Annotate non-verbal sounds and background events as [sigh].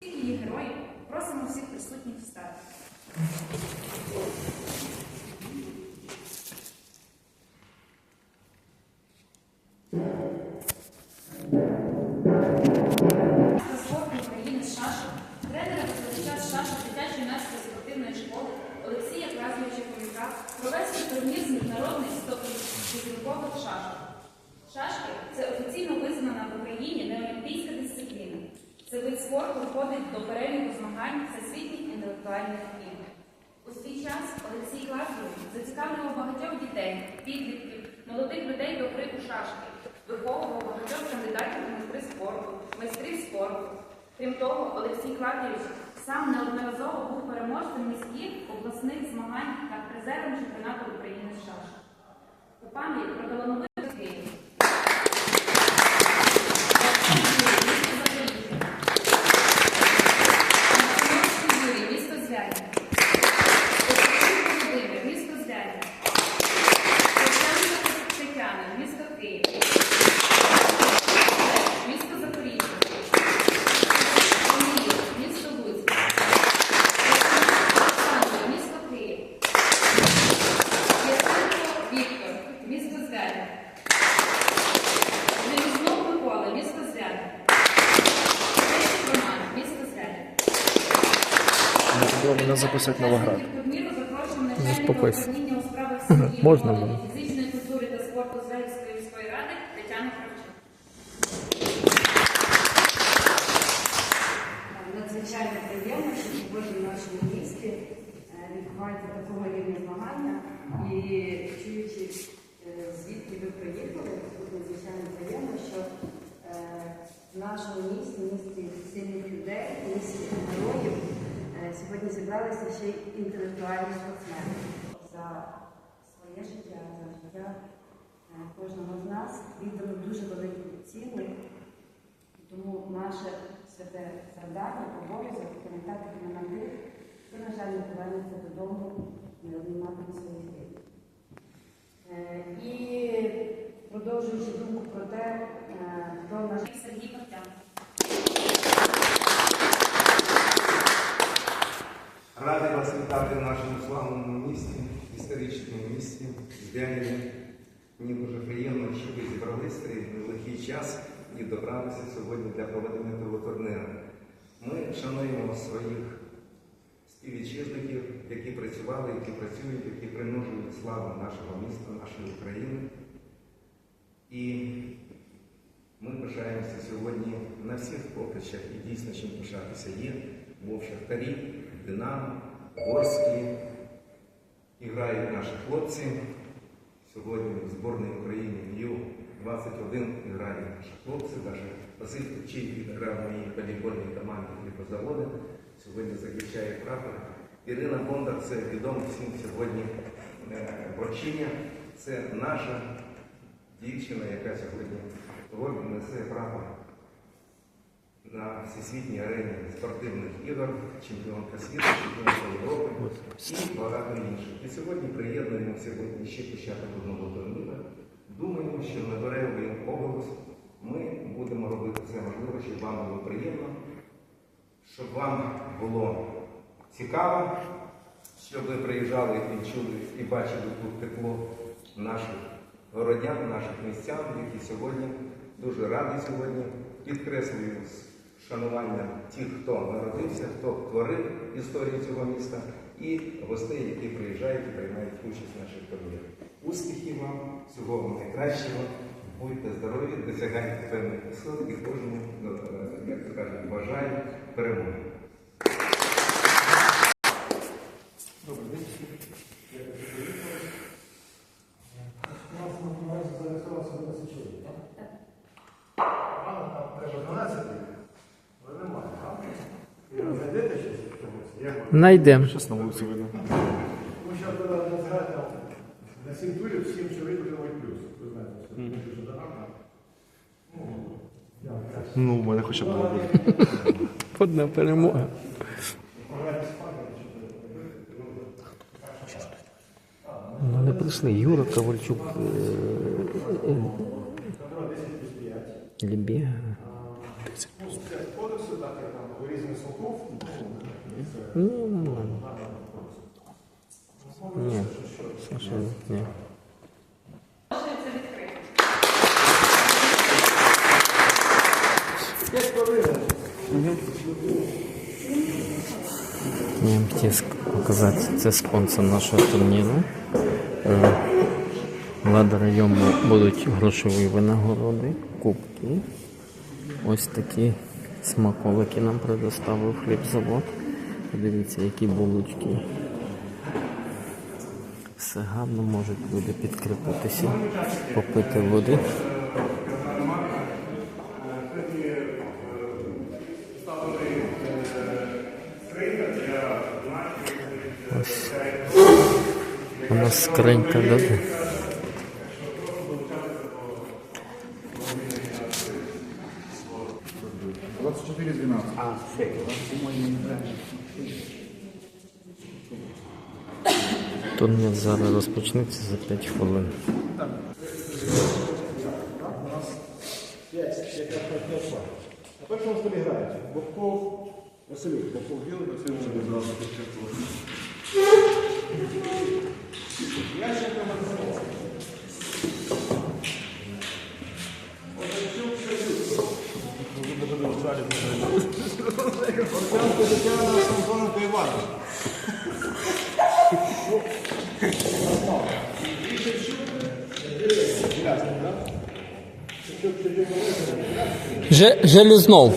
Її героїв просимо всіх присутніх встати. Та спорту України з шашок, тренера викладача дитячої юнацької спортивної школи Олексія Кразовича Хомяка провести турнір з міжнародних стопінкових шашок. Шашки це офіційно визнана в Україні неолімпійська дисципліна. Цей вид спорту входить до переліку змагань всесвітніх інтелектуальних ігор. У свій час Олексій Класович зацікавлював багатьох дітей, підлітків, молодих людей до гри у шашки, виховував багатьох кандидатів у майстри спорту, майстрів спорту. Крім того, Олексій Клавдійович сам неодноразово був переможцем міських обласних змагань та призером чемпіонату України з шашок. У пам'ять про Треба мене записати Новоград. Заспокойся. [laughs] Можна Можна було. Фізичної культури та спорту Зельської міської ради Тетяна Кравчук. Надзвичайно приємно, що сьогодні в нашому місті е, відбувається такого рівня змагання. І чуючи, е, звідки ви приїхали, тут надзвичайно приємно, що е, в нашому місті, місті сильних людей, місті героїв, е, сьогодні зібралися ще й інтелектуальні спортсмени. За своє життя, за життя е, кожного з нас віддано дуже велику цінник. Тому наше святе завдання, обов'язок пам'ятати імена тих, хто, на жаль, не повернеться додому не обнімати своїх дітей. І продовжуючи думку про те, Радий вас вітати в нашому славному місті, історичному місті, Звягелі. Мені дуже приємно, що ви зібралися в цей нелегкий час і добралися сьогодні для проведення того турниру. Ми шануємо своїх співвітчизників, які працювали, які працюють, які примножують славу нашого міста, нашої України. І ми пишаємося сьогодні на всіх поприщах і дійсно чим пишатися є. Був Шахтарі, Динамо, Горські. І грають наші хлопці. Сьогодні в зборній України Ю-21 грають наші хлопці. Навіть Василь Тучий грав моїй волейбольній команді хлібозаводи. Сьогодні захищає прапор. Ірина Бондар це відомо всім сьогодні е, борчиня. Це наша дівчина, яка сьогодні несе прапор на всесвітній арені спортивних ігор, чемпіонка світу, чемпіонка Європи і багато інших. І сьогодні приєднуємо сьогодні ще початок одного турніру. Думаємо, що набере область. Ми будемо робити все можливе, щоб вам було приємно, щоб вам було цікаво, щоб ви приїжджали і чули і бачили тут тепло наших городян, наших містян, які сьогодні дуже раді сьогодні підкреслюю шанування тих, хто народився, хто творив історію цього міста, і гостей, які приїжджають і приймають участь в наших турнірах. Успіхів вам, всього вам найкращого, будьте здорові, досягайте певних висот і кожному, е, як то кажуть, бажаю перемоги. Добрий день. Я приїхав. У нас на наразі зареєструвалося 12 чоловік, так? Вам там треба 12, ви немає, так? І ви знайдете щось в чомусь? Як ви? Найдемо. Щас на вулиці видно. Тому що коли не згадати, там, на 7 турів 7 чоловік плюс. Ви знаєте, що дуже дорого. Ну, я. Ну, у мене хоча б було. Одна перемога. Ну, не прийшли. Юра Ковальчук. е, е, 10 плюс 5. Лібія. Кодексу, так, як там по різним Ні, нормально. Ні, Саша, ні. Я хотів показати, це спонсор нашого турніру. Е, Владарайому будуть грошові винагороди, кубки. Ось такі смаколики нам предоставив хлібзавод. Подивіться, які булочки. Все гарно можуть люди підкріпитися, попити води. Ось. У нас скринька буде. Турнір зараз розпочнеться за 5 хвилин. На першому столі грають. Бобков, Василюк. Бобков білий, Василюк одразу підчеркнув. Ящик номер 12. Железнов.